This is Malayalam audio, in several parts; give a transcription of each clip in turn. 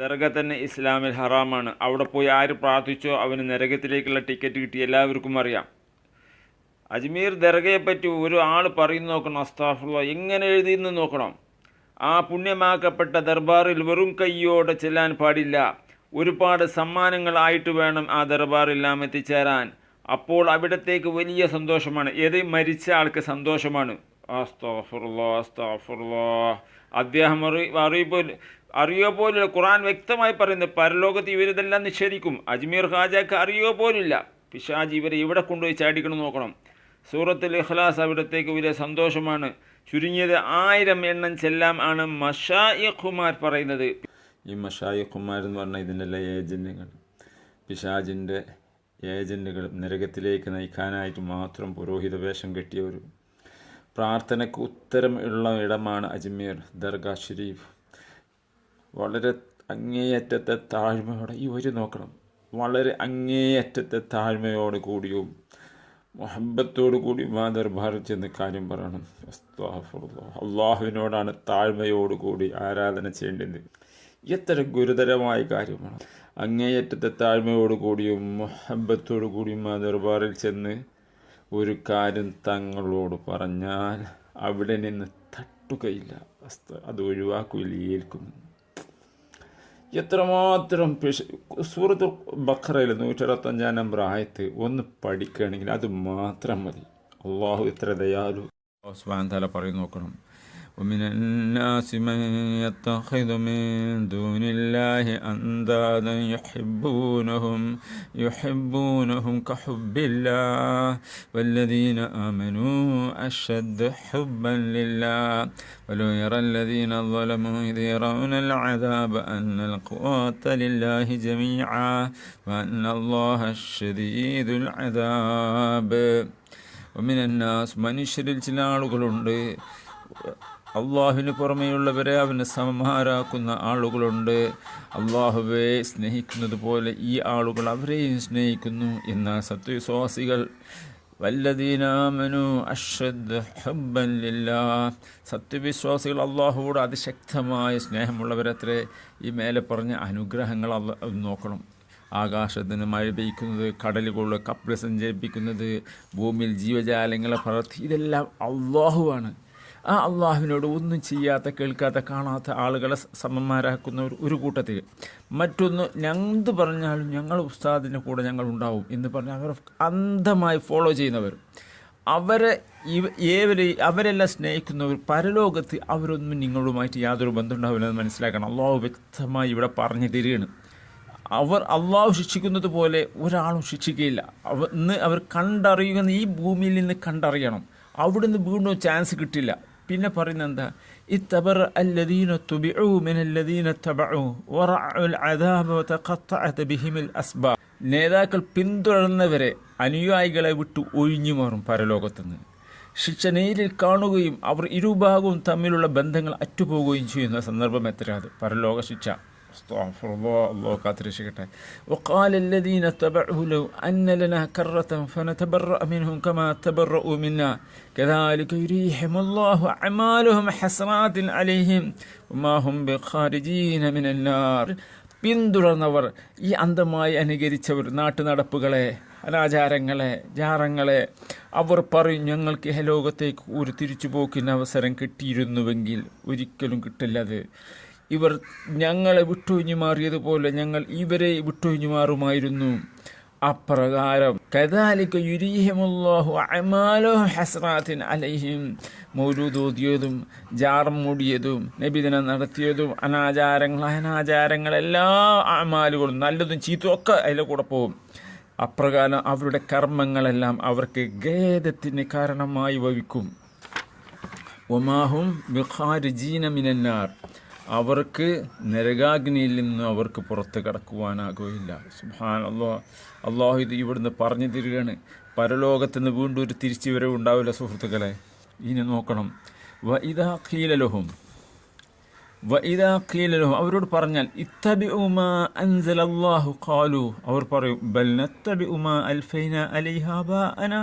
ദർഗ തന്നെ ഇസ്ലാമിൽ ഹറാമാണ്. അവിടെ പോയി ആര് പ്രാർത്ഥിച്ചോ അവന് നരകത്തിലേക്കുള്ള ടിക്കറ്റ് കിട്ടി. എല്ലാവർക്കും അറിയാം. അജ്മീർ ദർഗയെപ്പറ്റി ആൾ പറയുന്നു നോക്കണം. അസ്താഫുള്ള എങ്ങനെ എഴുതിയെന്ന് നോക്കണം. ആ പുണ്യമാക്കപ്പെട്ട ദർബാറിൽ വെറും കയ്യോടെ ചെല്ലാൻ പാടില്ല. ഒരുപാട് സമ്മാനങ്ങളായിട്ട് വേണം ആ ദർബാറെല്ലാം എത്തിച്ചേരാൻ. അപ്പോൾ അവിടത്തേക്ക് വലിയ സന്തോഷമാണ്. ഏത് മരിച്ച ആൾക്ക് സന്തോഷമാണ്. അദ്ദേഹം അറി അറിയിപ്പോൾ അറിയോ പോലില്ല. ഖുറാൻ വ്യക്തമായി പറയുന്നത് പരലോകത്ത് ഇവരിതെല്ലാം നിഷേധിക്കും. അജ്മീർ ഹാജക്ക് അറിയോ പോലില്ല. പിശാജ് ഇവരെ ഇവിടെ കൊണ്ടുപോയി ചാടിക്കണം നോക്കണം? സൂറത്തിൽ ഇഖ്ലാസ് അവിടത്തേക്ക് വലിയ സന്തോഷമാണ്. ചുരുങ്ങിയത് ആയിരം എണ്ണം ചെല്ലാം ആണ് മഷായിഖുമാർ പറയുന്നത്. ഈ മഷായിഖുമാർ എന്ന് പറഞ്ഞാൽ ഇതിന്റെ ഏജന്റുകൾ പിശാജിന്റെ ഏജന്റുകൾ നരകത്തിലേക്ക് നയിക്കാനായിട്ട് മാത്രം പുരോഹിത വേഷം കെട്ടിയവർ പ്രാർത്ഥനയ്ക്ക് ഉത്തരം ഉള്ള ഇടമാണ് അജ്മീർ ദർഗാ ഷെരീഫ്. വളരെ അങ്ങേയറ്റത്തെ താഴ്മയോടെ ഈ ഒരു നോക്കണം. വളരെ അങ്ങേയറ്റത്തെ താഴ്മയോട് കൂടിയും മുഹബത്തോടു കൂടി ആ ദർബാറിൽ ചെന്ന് കാര്യം പറയണം. അള്ളാഹുവിനോടാണ് താഴ്മയോട് കൂടി ആരാധന ചെയ്യേണ്ടത്. എത്ര ഗുരുതരമായ കാര്യമാണ്. അങ്ങേയറ്റത്തെ താഴ്മയോട് കൂടിയും മുഹബത്തോടു കൂടിയും ആ ദർബാറിൽ ചെന്ന് ഒരു കാര്യം തങ്ങളോട് പറഞ്ഞാൽ അവിടെ നിന്ന് തട്ടുകയില്ല. അത് ഒഴിവാക്കുകയില്ല ഏൽക്കും എത്രമാത്രം പിശ ബഖറയിൽ നൂറ്റി അറുപത്തഞ്ചാം നമ്പർ ആയത്ത് ഒന്ന് പഠിക്കുകയാണെങ്കിൽ അത് മാത്രം മതി. അള്ളാഹു ഇത്ര ദയാലു. ഉസ്മാൻ തല പറയും നോക്കണം. ومن الناس من يتخذ من دون الله أندادا يحبونهم يحبونهم كحب الله والذين آمنوا أشد حبا لله ولو يرى الذين ظلموا إذ يرون العذاب أن القوة لله جميعا وأن الله الشديد العذاب ومن الناس മനുഷ്യരിൽ ചില ആളുകളുണ്ട് അള്ളാഹുവിന് പുറമെയുള്ളവരെ അവന് സമമാരാക്കുന്ന ആളുകളുണ്ട്. അള്ളാഹുവെ സ്നേഹിക്കുന്നത് പോലെ ഈ ആളുകൾ അവരെയും സ്നേഹിക്കുന്നു എന്ന സത്യവിശ്വാസികൾ. വല്ലദീനാമനു അഷദ് സത്യവിശ്വാസികൾ അള്ളാഹുവോട് അതിശക്തമായ സ്നേഹമുള്ളവരത്രേ ഈ മേലെ പറഞ്ഞ അനുഗ്രഹങ്ങൾ നോക്കണം. ആകാശത്തിന് മഴ പെയ്ക്കുന്നത് കടലുകളുടെ കപ്പൽ സഞ്ചരിപ്പിക്കുന്നത് ഭൂമിയിൽ ജീവജാലങ്ങളെ പറത്തി ഇതെല്ലാം അള്ളാഹുവാണ്. ആ അള്ളാഹുവിനോട് ഒന്നും ചെയ്യാത്ത കേൾക്കാത്ത കാണാത്ത ആളുകളെ സമന്മാരാക്കുന്ന ഒരു കൂട്ടത്തിൽ. മറ്റൊന്ന് ഞന്ത് പറഞ്ഞാലും ഞങ്ങൾ ഉസ്താദിന്റെ കൂടെ ഞങ്ങൾ ഉണ്ടാവും എന്ന് പറഞ്ഞ് അവർ അന്ധമായി ഫോളോ ചെയ്യുന്നവർ. അവരെ ഇവ ഏവരെ അവരെല്ലാം സ്നേഹിക്കുന്നവർ പരലോകത്ത് അവരൊന്നും നിങ്ങളുമായിട്ട് യാതൊരു ബന്ധമുണ്ടാവില്ല എന്ന് മനസ്സിലാക്കണം. അള്ളാഹു വ്യക്തമായി ഇവിടെ പറഞ്ഞു തരികയാണ്. അവർ അള്ളാഹു ശിക്ഷിക്കുന്നത് പോലെ ഒരാളും ശിക്ഷിക്കുകയില്ല. അവ ഇന്ന് അവർ കണ്ടറിയുന്ന ഈ ഭൂമിയിൽ നിന്ന് കണ്ടറിയണം. അവിടുന്ന് വീണ്ടും ചാൻസ് കിട്ടില്ല. പിന്നെ പറയുന്നത് എന്താ അല്ലദീന വതഖത്തഅത നേതാക്കൾ പിന്തുടർന്നവരെ അനുയായികളെ വിട്ടു ഒഴിഞ്ഞു മാറും പരലോകത്തുനിന്ന്. ശിക്ഷ നേരിൽ കാണുകയും അവർ ഇരുഭാഗവും തമ്മിലുള്ള ബന്ധങ്ങൾ അറ്റുപോകുകയും ചെയ്യുന്ന സന്ദർഭം എത്രയാത് പരലോക ശിക്ഷ. استغفر الله الله كاتر شكته وقال الذين اتبعوا لو أن لنا كرة فنتبرأ منهم كما تبرؤوا منا كذلك يريهم الله أعمالهم حسرات عليهم وما هم بخارجين من النار പിന്തുടർന്നവർ ഈ അന്ധമായി അനുകരിച്ചവർ നാട്ടുനടപ്പുകളെ അനാചാരങ്ങളെ ജാറങ്ങളെ അവർ പറയും ഞങ്ങൾക്ക് ലോകത്തേക്ക് ഒരു തിരിച്ചുപോക്കിന് അവസരം കിട്ടിയിരുന്നുവെങ്കിൽ ഒരിക്കലും കിട്ടില്ല അത് ഇവർ ഞങ്ങളെ വിട്ടൊഴിഞ്ഞു മാറിയതുപോലെ ഞങ്ങൾ ഇവരെ വിട്ടൊഴിഞ്ഞു മാറുമായിരുന്നു അപ്രകാരം കഥാലിക്ക് യുരീഹമുള്ളാഹു അമാലോ ഹസ്രാത്തിൻ അലൈഹിം മൗലൂതോതിയതും ജാറം മൂടിയതും നബിദിനം നടത്തിയതും അനാചാരങ്ങൾ അനാചാരങ്ങൾ എല്ലാ അമാലുകളും നല്ലതും ചീത്തവും ഒക്കെ അതിലെ കൂടെ പോകും. അപ്രകാരം അവരുടെ കർമ്മങ്ങളെല്ലാം അവർക്ക് ഖേദത്തിന് കാരണമായി വഹിക്കും. ഒമാഹും ബിഖാരിജീന മിനന്നാർ. അവർക്ക് നരകാഗ്നിയിൽ നിന്ന് അവർക്ക് പുറത്ത് കടക്കുവാനാകുകയില്ല. സുഹാൻ അള്ളാഹ് അള്ളാഹു ഇത് ഇവിടുന്ന് പറഞ്ഞു തരികയാണ്. പരലോകത്തുനിന്ന് വീണ്ടും ഒരു തിരിച്ചു വരവ് ഉണ്ടാവില്ല സുഹൃത്തുക്കളെ. ഇനി നോക്കണം. വഇദാ ഇതാ ഖീലലഹും വഇദാ ഖീലലഹും അവരോട് പറഞ്ഞാൽ ഇത്തബി ഉമാ അൻസൽ അള്ളാഹു ഖാലു. അവർ പറയും ബൽ നത്തബി ഉമാ അൽഫൈന അലിഹാബ അന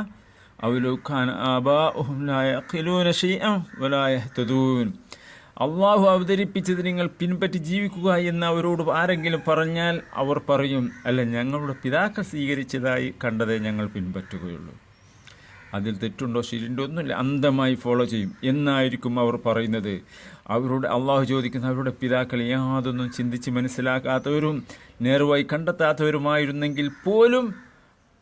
അവലു ഖാൻ ആബാ ഉഹും ലായ ഖിലൂന ഷീഅം വലായ തദൂൻ അള്ളാഹു അവതരിപ്പിച്ചത് നിങ്ങൾ പിൻപറ്റി ജീവിക്കുക എന്ന് അവരോട് ആരെങ്കിലും പറഞ്ഞാൽ അവർ പറയും അല്ല ഞങ്ങളുടെ പിതാക്കൾ സ്വീകരിച്ചതായി കണ്ടതേ ഞങ്ങൾ പിൻപറ്റുകയുള്ളൂ. അതിൽ തെറ്റുണ്ടോ ശരിയുണ്ടോ ഒന്നുമില്ല. അന്ധമായി ഫോളോ ചെയ്യും. എന്നായിരിക്കും അവർ പറയുന്നത്. അവരുടെ അള്ളാഹു ചോദിക്കുന്ന അവരുടെ പിതാക്കൾ യാതൊന്നും ചിന്തിച്ച് മനസ്സിലാക്കാത്തവരും നേർവായി കണ്ടെത്താത്തവരുമായിരുന്നെങ്കിൽ പോലും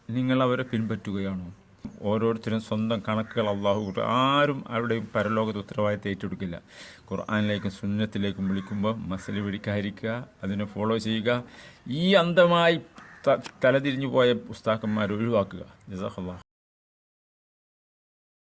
നിങ്ങൾ അവരെ പിൻപറ്റുകയാണോ? ഓരോരുത്തരും സ്വന്തം കണക്കുകൾ അള്ളാഹു കൂട്ടും ആരും അവരുടെയും പരലോകത്ത് ഉത്തരവാദിത്തം ഏറ്റെടുക്കില്ല. ഖുർആാനിലേക്കും സുന്നത്തിലേക്കും വിളിക്കുമ്പോൾ മസൽ പിടിക്കാതിരിക്കുക അതിനെ ഫോളോ ചെയ്യുക ഈ അന്ധമായി തലതിരിഞ്ഞു പോയ പുസ്തകന്മാർ ഒഴിവാക്കുക. ജസാഖല്ലാ.